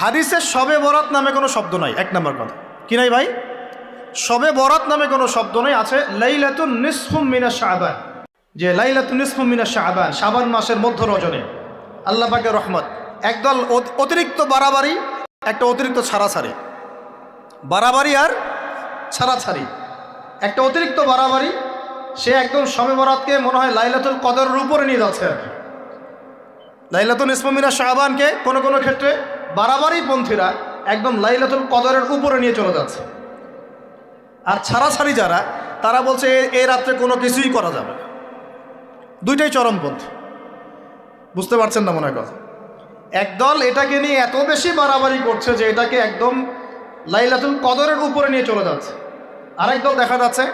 হাদিসের সবে বরাত নামে কোনো শব্দ নাই, এক নম্বর কথা। কি নাই ভাই? সবে বরাত নামে কোনো শব্দ নেই, আছে লাইলাতুন নিসফুম মিনা শাহবান যে লাইলাতুন নিসফুম মিনা শাহবান শাবান মাসের মধ্য রজনে। আল্লাহ পাকের রহমত। একদল অতিরিক্ত বাড়াবাড়ি, একটা অতিরিক্ত ছাড়াছাড়ি। বাড়াবাড়ি আর ছাড়াছাড়ি। একটা অতিরিক্ত বাড়াবাড়ি, সে একদম সবে বরাতকে মনে হয় লাইলাতুল কদরের উপরে নিয়ে যাচ্ছে আর কি। লাইলাতুল ইসমামিনা শাহবানকে কোনো কোনো ক্ষেত্রে বাড়াবাড়ি পন্থীরা একদম লাইলাতুল কদরের উপরে নিয়ে চলে যাচ্ছে। আর ছাড়াছাড়ি যারা, তারা বলছে এই রাত্রে কোনো কিছুই করা যাবে না। দুইটাই চরমপন্থী বুঝতে পারছেন না মনে কথা? একদল এটাকে নিয়ে এত বেশি বাড়াবাড়ি করছে যে এটাকে একদম লাইলাতুল কদরের উপরে নিয়ে চলে যাচ্ছে। আরেক দল দেখা যাচ্ছে,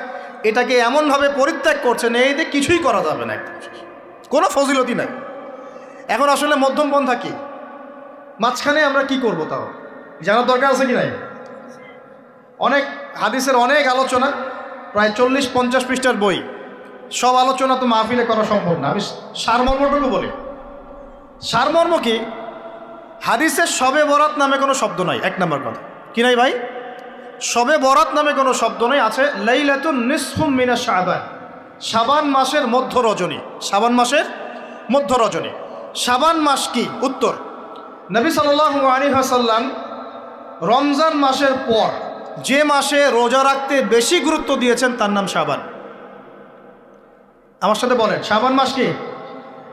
এটাকে এমনভাবে পরিত্যাগ করছে না দিয়ে কিছুই করা যাবে না একদম কোনো ফজিলতি নাই। এখন আসলে মধ্যম পন্থা কি? মাঝখানে আমরা কি করব তাও? জানার দরকার আছে কি নাই? অনেক হাদিসের অনেক আলোচনা, প্রায় চল্লিশ পঞ্চাশ পৃষ্ঠার বই। সব আলোচনা তো মাহফিলে করা সম্ভব না। আমি সারমর্মটুকু বলি। সারমর্ম কি? হাদিসের সবে বরাত নামে কোনো শব্দ নাই। এক নম্বর কথা। কি নাই ভাই? সবে বরাত নামে কোনো শব্দ নেই। আছে লাইলাতুন নিসফুম মিনা শাবান। শাবান মাসের মধ্য রজনী শাবান মাসের মধ্য রজনী সাবান মাস কি? উত্তর। নবী সাল্লাল্লাহু আলী হাসাল্লাম রমজান মাসের পর যে মাসে রোজা রাখতে বেশি গুরুত্ব দিয়েছেন তার নাম শাবান। আমার সাথে বলেন শাবান মাস কি?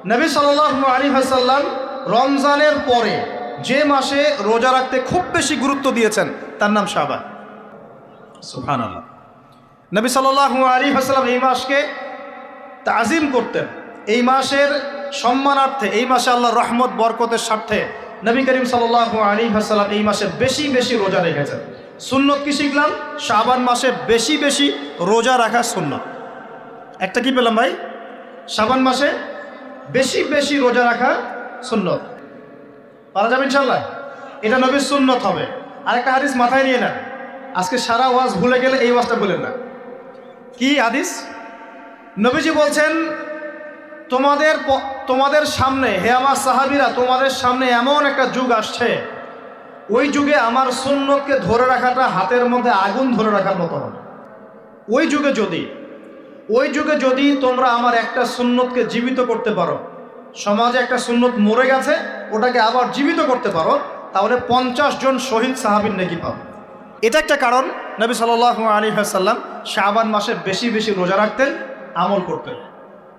নবী সাল্লাল্লাহু আলী হাসাল্লাম রমজানের পরে যে মাসে রোজা রাখতে খুব বেশি গুরুত্ব দিয়েছেন তার নাম শাবান। সুবহানাল্লাহ। নবী সাল্লাল্লাহু আলী হাসাল্লাম এই মাসকে তাজিম করতেন। এই মাসের সম্মানার্থে এই মাসে আল্লাহ রহমত বরকতের স্বার্থে নবী করিম সাল্লাল্লাহু আলী হাসাল্লাম এই মাসে বেশি বেশি রোজা রেখেছেন। সুন্নত কি শিখলাম? শাবান মাসে বেশি বেশি রোজা রাখা সুন্নত। একটা কি পেলাম ভাই? শাবান মাসে বেশি বেশি রোজা রাখা সুন্নত। পারা যাবে ইনশাল্লাহ এটা নবীর সুন্নত হবে। আরেকটা হাদিস মাথায় নিয়ে নেন। আজকে সারা ওয়াজ ভুলে গেলে এই ওয়াজটা বলেন না। কি হাদিস? নবীজি বলছেন তোমাদের তোমাদের সামনে, হে আমার সাহাবিরা, তোমাদের সামনে এমন একটা যুগ আসছে। ওই যুগে আমার সুন্নতকে ধরে রাখাটা হাতের মধ্যে আগুন ধরে রাখার মতো হবে। ওই যুগে যদি, ওই যুগে যদি তোমরা আমার একটা সুন্নতকে জীবিত করতে পারো, সমাজে একটা সুন্নত মরে গেছে, ওটাকে আবার জীবিত করতে পারো, তাহলে পঞ্চাশ জন শহীদ সাহাবিন নাকি পাবো। এটা একটা কারণ, নবী সাল আলী সাল্লাম শাহবান মাসে বেশি বেশি রোজা রাখতেন, আমল করতেন।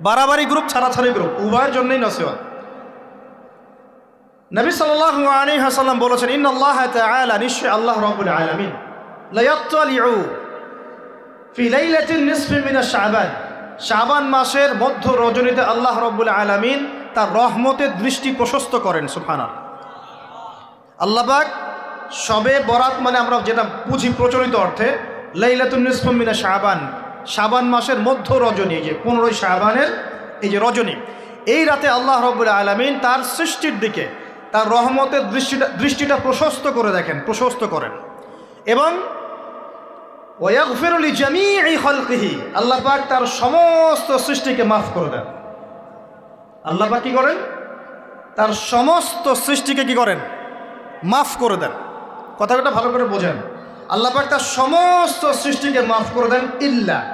বাড়াবাড়ি গ্রুপ ছাড়াছাড়ি গ্রুপ উভয়ের জন্যই নসিহত। নবী সাল্লাল্লাহু আলাইহি হাসাল্লাম বলেছেন ইন আল্লাহ তাআলা নিশ্চয় আল্লাহ রাব্বুল আলামিন। মিন শাবান। মাসের মধ্য রজনীতে আল্লাহ রাব্বুল আলামিন তার রহমতের দৃষ্টি প্রশস্ত করেন, সুবহানাল্লাহ। আল্লাহ সবে বরাত মানে আমরা যেটা বুঝি প্রচলিত অর্থে, লাইলাতুন নিসফি শাবান। শাবান মাসের মধ্য রজনী যে পনেরোই শাবানের এই যে রজনী, এই রাতে আল্লাহ রব্বুল আলমিন তার সৃষ্টির দিকে, তার রহমতের দৃষ্টিটা দৃষ্টিটা প্রশস্ত করে দেখেন, প্রশস্ত করেন। এবং ওয়াগফিরুলি জামিই খালকিহি, আল্লাহ পাক তার সমস্ত সৃষ্টিকে মাফ করে দেন। আল্লাহ কি করেন? তার সমস্ত সৃষ্টিকে কি করেন? মাফ করে দেন। কথাটা ভালো করে বোঝেন। আল্লাহ পাক তার সমস্ত সৃষ্টিকে মাফ করে দেন, ইল্লা।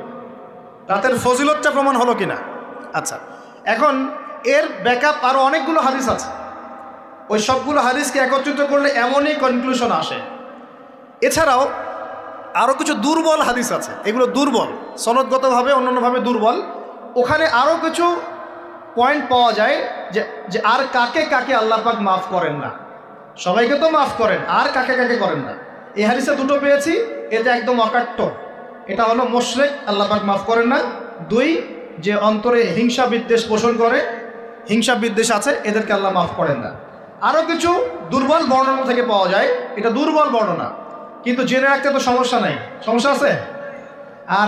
রাতের ফজিলতটা প্রমাণ হলো কিনা? আচ্ছা এখন এর ব্যাকআপ আরও অনেকগুলো হাদিস আছে। ওই সবগুলো হাদিসকে একত্রিত করলে এমনই কনক্লুশন আসে। এছাড়াও আরও কিছু দুর্বল হাদিস আছে। এগুলো দুর্বল, সনদগতভাবে, অন্যান্যভাবে দুর্বল। ওখানে আরও কিছু পয়েন্ট পাওয়া যায় যে যে আর কাকে কাকে আল্লাহ পাক মাফ করেন না। সবাইকে তো মাফ করেন, আর কাকে কাকে করেন না। এই হাদিসে দুটো পেয়েছি এটা একদম অকাট্য। এটা হলো মোশরেক, আল্লাহ পাক মাফ করেন না। দুই, যে অন্তরে হিংসা বিদ্বেষ পোষণ করে, হিংসা বিদ্বেষ আছে, এদেরকে আল্লাহ মাফ করেন না। আরও কিছু দুর্বল বর্ণনা থেকে পাওয়া যায়, এটা দুর্বল বর্ণনা। কিন্তু জেনে রাখতে তো সমস্যা নাই। সমস্যা আছে? আর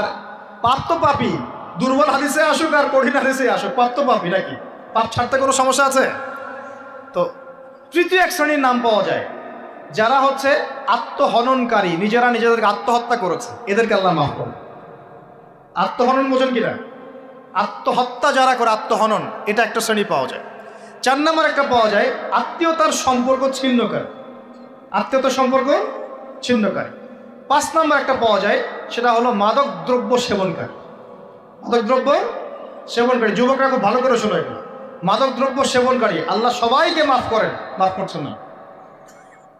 পাপ তো পাপি, দুর্বল হাদিসে আসুক আর কঠিন হাদিসে আসুক পাপ পাপি নাকি? পাপ ছাড়তে কোনো সমস্যা আছে? তো তৃতীয় এক শ্রেণির নাম পাওয়া যায়। যারা হচ্ছে আত্মহননকারী, নিজেরা নিজেদেরকে আত্মহত্যা করেছে, এদেরকে আল্লাহ মাফ করুন। আত্মহনন বোঝেন কিনা? আত্মহত্যা যারা করে, আত্মহনন, এটা একটা শ্রেণি পাওয়া যায়। চার নম্বর একটা পাওয়া যায়, আত্মীয়তার সম্পর্ক ছিন্নকারী। আত্মীয়তার সম্পর্ক ছিন্নকারী। পাঁচ নম্বর একটা পাওয়া যায়, সেটা হলো মাদক দ্রব্য সেবনকারী। মাদক দ্রব্য সেবনকারী, যুবকরা খুব ভালো করে শোনো এগুলো। মাদক দ্রব্য সেবনকারী, আল্লাহ সবাইকে মাফ করেন, মাফ করছেন না।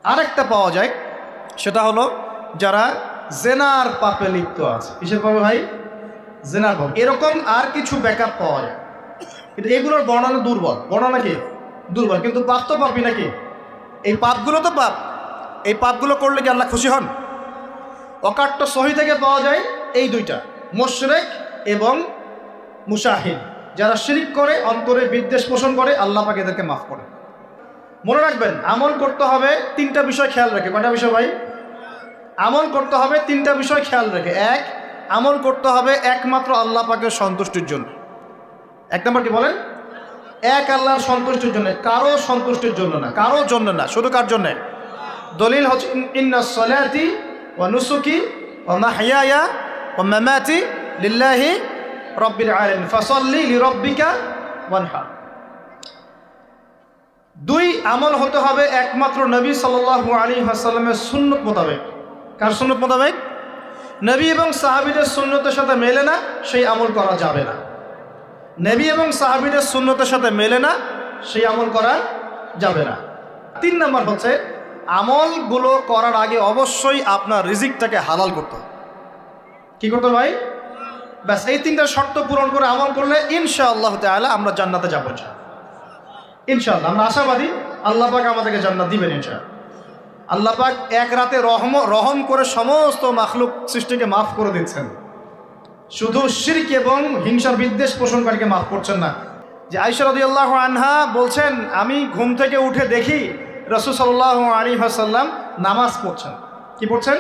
আরেকটা পাওয়া যায়, সেটা হলো যারা জেনার পাপে লিপ্ত আছে। কিসের পাবে ভাই? জেনার পাপ। এরকম আর কিছু ব্যাকআপ পাওয়া যায়। কিন্তু এগুলোর বর্ণনা দুর্বল। বর্ণনা কি? দুর্বল। কিন্তু পাপ তো পাপি নাকি? এই পাপগুলো তো পাপ। এই পাপগুলো করলে কি আল্লাহ খুশি হন? অকাট্য সহি থেকে পাওয়া যায় এই দুইটা। মোশরেক এবং মুশাহিদ। যারা শিরিক করে অন্তরে বিদ্বেষ পোষণ করে, আল্লাহ পাক এদেরকে মাফ করে। মনে রাখবেন, আমল করতে হবে তিনটা বিষয় খেয়াল রেখে। কয়টা বিষয় ভাই? আমল করতে হবে তিনটা বিষয় খেয়াল রেখে। এক, আমল করতে হবে একমাত্র আল্লাহ পাকের সন্তুষ্টির জন্য। এক নম্বর কি বলেন? এক আল্লাহর সন্তুষ্টির জন্য, কারও সন্তুষ্টির জন্য না, কারও জন্য না, শুধু কার জন্যে? দলিল হচ্ছে, ইন- ইন্না সলাতি ও নুসুকি ও মাহিয়া ও মামাতি লিল্লাহি রব্বিল আলামিন, ফাসাল্লি লিরাব্বিকা ওয়ানহার দুই আমল হতে হবে একমাত্র নবী সাল্লাল্লাহু আলী হাসাল্লামের সুন্নত মোতাবেক। কার সুন্নত মোতাবেক? নবী এবং সাহাবিদের সুন্নতের সাথে মেলে না সেই আমল করা যাবে না। নবী এবং সাহাবিদের সুন্নতের সাথে মেলে না সেই আমল করা যাবে না। তিন নম্বর হচ্ছে আমলগুলো করার আগে অবশ্যই আপনার রিজিকটাকে হালাল করতে কি করতে ভাই? ব্যাস এই তিনটা শর্ত পূরণ করে আমল করলে ইনশা আল্লাহ তালা আমরা জান্নাতে যাব ইনশাআল্লাহ, আমরা আশাবাদী আল্লাহ পাক আমাদেরকে জান্নাত দিবেন ইনশাআল্লাহ। আল্লাহ পাক এক রাতে রহম রহম করে সমস্ত মাখলুক সৃষ্টিকে মাফ করে দিচ্ছেন। শুধু শিরক এবং হিংসার বিদ্বেষ পোষণকারীকে মাফ করছেন না। যে আইসা আল্লাহ আনহা বলছেন, আমি ঘুম থেকে উঠে দেখি রসুল সাল্লাহ আলী হাসাল্লাম নামাজ পড়ছেন। কি পড়ছেন?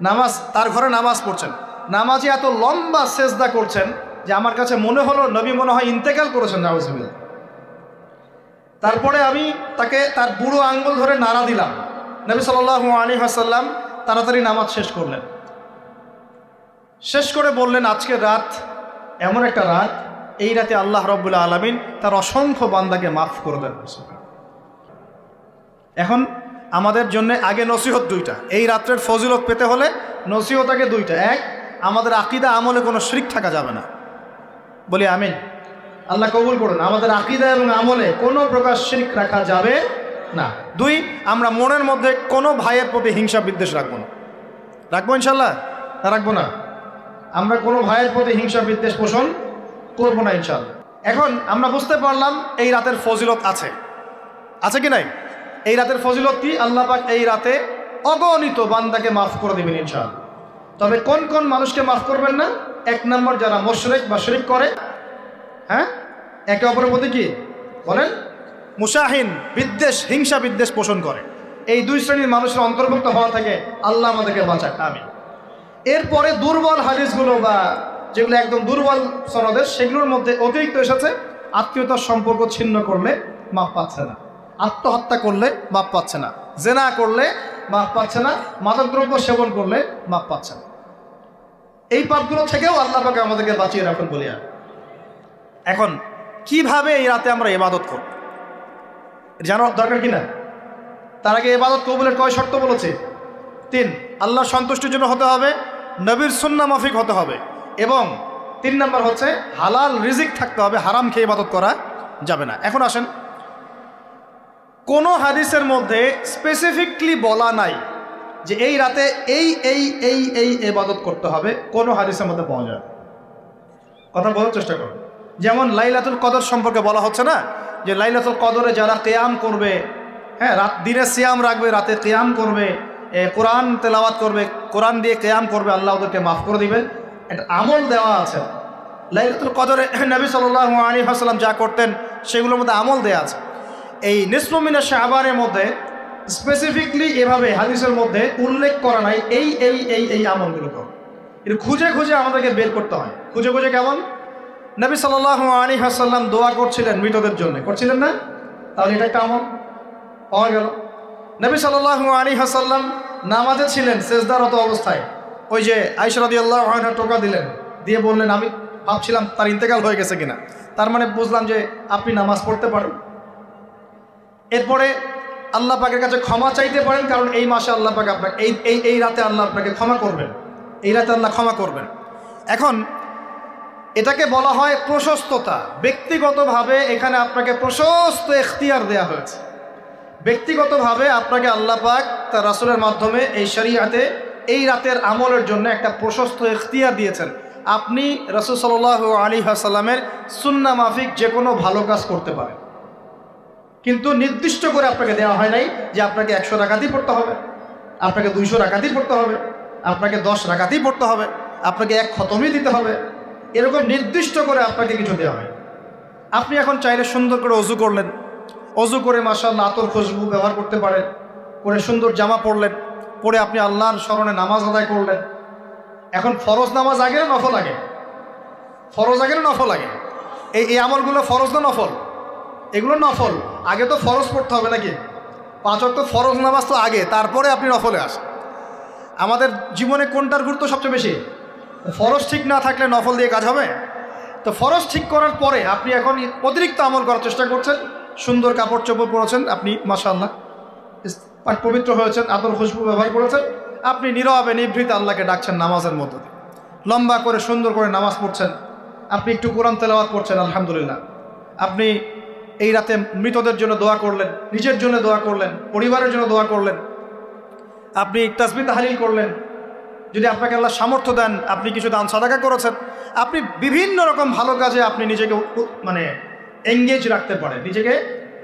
নামাজ, তার ঘরে নামাজ পড়ছেন। নামাজে এত লম্বা সেজদা করছেন যে আমার কাছে মনে হলো নবী মনে হয় ইন্তেকাল করেছেন, নাউজুবিল্লাহ। তারপরে আমি তাকে তার বুড়ো আঙ্গুল ধরে নাড়া দিলাম। নবী সাল্লাহ আলী হাসাল্লাম তাড়াতাড়ি নামাজ শেষ করলেন। শেষ করে বললেন আজকের রাত, এমন একটা রাত, এই রাতে আল্লাহ রব্বুল্লা আলমিন তার অসংখ্য বান্দাকে মাফ করে দেন। এখন আমাদের জন্য আগে নসিহত দুইটা। এই রাত্রের ফজিলত পেতে হলে নসিহত আগে দুইটা। এক, আমাদের আকিদা আমলে কোনো শ্রিক থাকা যাবে না। বলি, আমিন। আল্লাহ কবুল করুন। আমাদের আকিদা এবং আমলে কোনো প্রকার শিরিক রাখা যাবে না। দুই, আমরা মনের মধ্যে কোনো ভাইয়ের প্রতি হিংসা বিদ্বেষ রাখব না। রাখব ইনশাল্লাহ তা রাখব না। আমরা কোনো ভাইয়ের প্রতি হিংসা বিদ্বেষ পোষণ করব না ইনশাল্লাহ এখন আমরা বুঝতে পারলাম এই রাতের ফজিলত আছে। আছে কি নাই? এই রাতের ফজিলত কি? আল্লাহ পাক এই রাতে অগণিত বান্দাকে মাফ করে দেবেন ইনশাআল্লাহ। তবে কোন কোন মানুষকে মাফ করবেন না? এক নম্বর যারা মোশরেক বা শরিক করে হ্যাঁ? একে অপরের প্রতি কি? বলেন। মুসাহিন, বিদ্বেষ, হিংসা, বিদ্বেষ পোষণ করে। এই দুই শ্রেণির মানুষের অন্তর্ভুক্ত হওয়া থেকে আল্লাহ আমাদেরকে বাঁচাক। আমি এরপরে দুর্বল হাদিসগুলো বা যেগুলো একদম দুর্বল সনদের, সেগুলোর মধ্যে অতিরিক্ত এসেছে। আত্মীয়তার সম্পর্ক ছিন্ন করলে মাপ পাচ্ছে না। আত্মহত্যা করলে মাপ পাচ্ছে না। জেনা করলে মাপ পাচ্ছে না। মাদকদ্রব্য সেবন করলে মাপ পাচ্ছে না। এই পাপগুলো থেকেও আল্লাহ পাকে আমাদেরকে বাঁচিয়ে রাখুন বলি আর এখন কীভাবে এই রাতে আমরা ইবাদত করব? জানার দরকার কি না? তার আগে এবাদত কবুলের কয় শর্ত বলেছে? তিন আল্লাহ সন্তুষ্টির জন্য হতে হবে, নবীর সুন্না মাফিক হতে হবে এবং তিন নম্বর হচ্ছে, হালাল রিজিক থাকতে হবে, হারাম খেয়ে ইবাদত করা যাবে না। এখন আসেন, কোনো হাদিসের মধ্যে স্পেসিফিকলি বলা নাই যে এই রাতে এই এই এই এই এবাদত করতে হবে, কোনো হাদিসের মধ্যে পাওয়া যায় কথা বলার চেষ্টা করুন যেমন লাইলাতুল কদর সম্পর্কে বলা হচ্ছে না, যে লাইলাতুল কদরে যারা কেয়াম করবে হ্যাঁ রাত, দিনে সিয়াম রাখবে, রাতে কেয়াম করবে কোরআন তেলাওয়াত করবে, কোরআন দিয়ে কেয়াম করবে, আল্লাহ ওদেরকে মাফ করে দিবে। একটা আমল দেওয়া আছে। লাইলাতুল কদরে নবী সাল্লাহ আলী হাসলাম যা করতেন, সেগুলোর মধ্যে আমল দেওয়া আছে। এই নিসমিনা শাহবানের মধ্যে স্পেসিফিকলি এভাবে হাদিসের মধ্যে উল্লেখ করা নাই, এই এই এই এই আমলগুলো করো এটা খুঁজে খুঁজে আমাদেরকে বের করতে হয়। খুঁজে খুঁজে কেমন? নবী সাল্লাহ আলী হাসাল্লাম দোয়া করছিলেন মৃতদের জন্য। করছিলেন না? তাহলে এটা একটা আমল। পাওয়া গেল। নবী সাল্লাহ আলী হাসাল্লাম নামাজে ছিলেন সেজদারত অবস্থায়। ওই যে আইসরাদি আল্লাহ টোকা দিলেন, দিয়ে বললেন, আমি ভাবছিলাম তার ইন্তেকাল হয়ে গেছে কিনা। তার মানে বুঝলাম যে আপনি নামাজ পড়তে পারেন। এরপরে আল্লাহ পাকের কাছে ক্ষমা চাইতে পারেন, কারণ এই মাসে আল্লাহ পাক আপনাকে এই এই রাতে আল্লাহ আপনাকে ক্ষমা করবেন। এই রাতে আল্লাহ ক্ষমা করবেন। এখন এটাকে বলা হয় প্রশস্ততা। ব্যক্তিগতভাবে এখানে আপনাকে প্রশস্ত এখতিয়ার দেওয়া হয়েছে। ব্যক্তিগতভাবে আপনাকে আল্লাহ পাক তার রাসুলের মাধ্যমে এই শরিয়াতে, এই রাতের আমলের জন্য একটা প্রশস্ত এখতিয়ার দিয়েছেন। আপনি রসুল সাল আলী আসাল্লামের সুন্না মাফিক যে কোনো ভালো কাজ করতে পারেন। কিন্তু নির্দিষ্ট করে আপনাকে দেওয়া হয় নাই যে আপনাকে একশো রাকাতেই পড়তে হবে, আপনাকে দুইশো রাকাতেই পড়তে হবে, আপনাকে দশ রাকাতেই পড়তে হবে, আপনাকে এক খতমই দিতে হবে। এরকম নির্দিষ্ট করে আপনাকে কিছু দেওয়া হয়। আপনি এখন চাইলে সুন্দর করে অজু করলেন। অজু করে মাসাল্লাহ আতর খুশবু ব্যবহার করতে পারেন। করে সুন্দর জামা পরলেন। পরে আপনি আল্লাহর স্মরণে নামাজ আদায় করলেন। এখন ফরজ নামাজ আগে না নফল আগে? ফরজ আগে না নফল আগে? এই এই আমলগুলো ফরজ না নফল? এগুলো নফল। আগে তো ফরজ পড়তে হবে নাকি? পাঁচ তো ফরজ নামাজ তো আগে, তারপরে আপনি নফলে আসেন। আমাদের জীবনে কোনটার গুরুত্ব সবচেয়ে বেশি? ফরজ ঠিক না থাকলে নফল দিয়ে কাজ হবে? তো ফরজ ঠিক করার পরে আপনি এখন অতিরিক্ত আমল করার চেষ্টা করছেন। সুন্দর কাপড় চোপড় পরেছেন আপনি মাসাল্লাহ পাক পবিত্র হয়েছেন আদর খুশবু ব্যবহার করেছেন। আপনি নীরবে নিভৃত আল্লাহকে ডাকছেন নামাজের দিয়ে। লম্বা করে, সুন্দর করে নামাজ পড়ছেন। আপনি একটু কোরআন তেলাওয়াত করছেন আলহামদুলিল্লাহ। আপনি এই রাতে মৃতদের জন্য দোয়া করলেন, নিজের জন্য দোয়া করলেন, পরিবারের জন্য দোয়া করলেন। আপনি তাসবি তাহালিল করলেন যদি আপনাকে আল্লাহ সামর্থ্য দেন, আপনি কিছু দান, সাদাকা করেছেন, আপনি বিভিন্ন রকম ভালো কাজে আপনি নিজেকে মানে এঙ্গেজ রাখতে পারেন। নিজেকে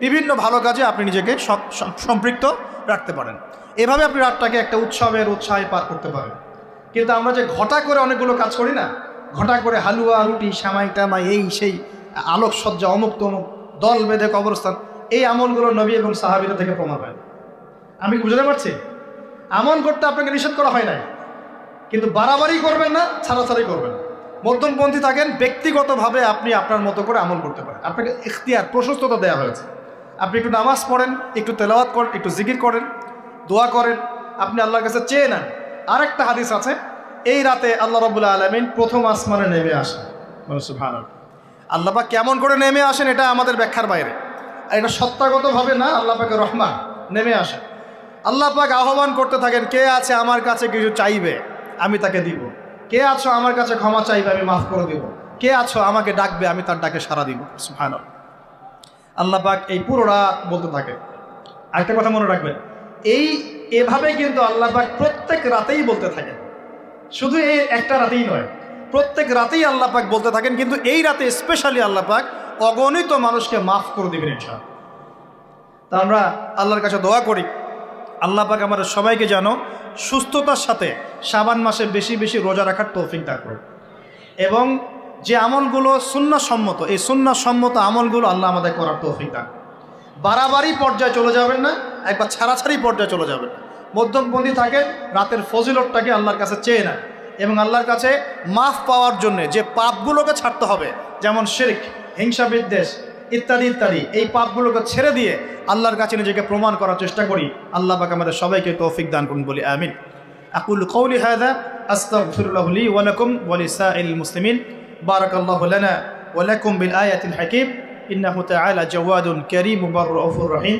বিভিন্ন ভালো কাজে আপনি নিজেকে সম- সম- সম্পৃক্ত রাখতে পারেন। এভাবে আপনি রাতটাকে একটা উৎসবের উৎসাহে পার করতে পারেন। কিন্তু আমরা যে ঘটা করে অনেকগুলো কাজ করি না, ঘটা করে হালুয়া, রুটি, সামাই, টামাই, এই, সেই, আলোকসজ্জা, অমুক তমুক, দল বেঁধে কবরস্থান, এই আমলগুলো নবী এবং সাহাবিরা থেকে প্রমাণ হয়। আমি বুঝতে পারছি? আমল করতে আপনাকে নিষেধ করা হয় নাই। কিন্তু বাড়াবাড়ি করবেন না, ছাড়াছাড়ি করবেন মধ্যমপন্থী থাকেন, ব্যক্তিগতভাবে আপনি আপনার মতো করে আমল করতে পারেন। আপনাকে ইখতিয়ার, প্রশস্ততা দেওয়া হয়েছে। আপনি একটু নামাজ পড়েন, একটু তেলাওয়াত করেন, একটু জিকির করেন, দোয়া করেন, আপনি আল্লাহর কাছে চেয়ে নেন। আরেকটা হাদিস আছে, এই রাতে আল্লাহ রবুল্লা আলমিন প্রথম আসমানে নেমে আসেন। ভালো আল্লাহ পাক কেমন করে নেমে আসেন, এটা আমাদের ব্যাখ্যার বাইরে। আর এটা সত্তাগতভাবে না, আল্লাহ পাকের রহমান নেমে আসেন। আল্লাহ পাক আহ্বান করতে থাকেন, কে আছে আমার কাছে কিছু চাইবে? আমি তাকে দিব। কে আছো আমার কাছে ক্ষমা চাইবে, আমি মাফ করে দিব। কে আছো আমাকে ডাকবে, আমি তার ডাকে সাড়া দিব। সুহান আল্লাহ পাক এই পুরো রাত বলতে থাকে। আরেকটা কথা মনে রাখবেন, এই এভাবে কিন্তু আল্লাহ পাক প্রত্যেক রাতেই বলতে থাকেন। শুধু এই একটা রাতেই নয়, প্রত্যেক রাতেই আল্লাহ পাক বলতে থাকেন, কিন্তু এই রাতে স্পেশালি আল্লাহ পাক অগণিত মানুষকে মাফ করে দেবেন ইনশা তা আমরা আল্লাহর কাছে দোয়া করি। আল্লাহ পাক আমাদের সবাইকে যেন সুস্থতার সাথে সাবান মাসে বেশি বেশি রোজা রাখার তৌফিক দান করুন। এবং যে আমলগুলো সুন্নাসম্মত, এই সুন্নাসম্মত আমলগুলো আল্লাহ আমাদের করার তৌফিক দান বাড়াবাড়ি পর্যায়ে চলে যাবেন না, একবার ছাড়াছাড়ি পর্যায়ে চলে যাবেন মধ্যমপন্থী থাকেন রাতের ফজিলতটাকে আল্লাহর কাছে চেয়ে নেন। এবং আল্লাহর কাছে মাফ পাওয়ার জন্য যে পাপগুলোকে ছাড়তে হবে, যেমন শিরিক হিংসা বিদ্বেষ ইত্যাদি ইত্যাদি। এই পাপগুলোকে ছেড়ে দিয়ে আল্লাহর কাছে নিজেকে প্রমাণ করার চেষ্টা করি। আল্লাহ পাক আমাদের সবাইকে তৌফিক দান করুন বলি, আমিন। আকুল কৌলি হাদা আস্তাগফিরুল্লাহ লি ওয়া লাকুম ওয়া লিসাইল মুসলিমিন। বারাকাল্লাহু লানা ওয়া বিল আয়াতিল হাকিম। ইন্নাহু তাআলা জাওয়াদুন কারীম মুবাররাফুর রহিম।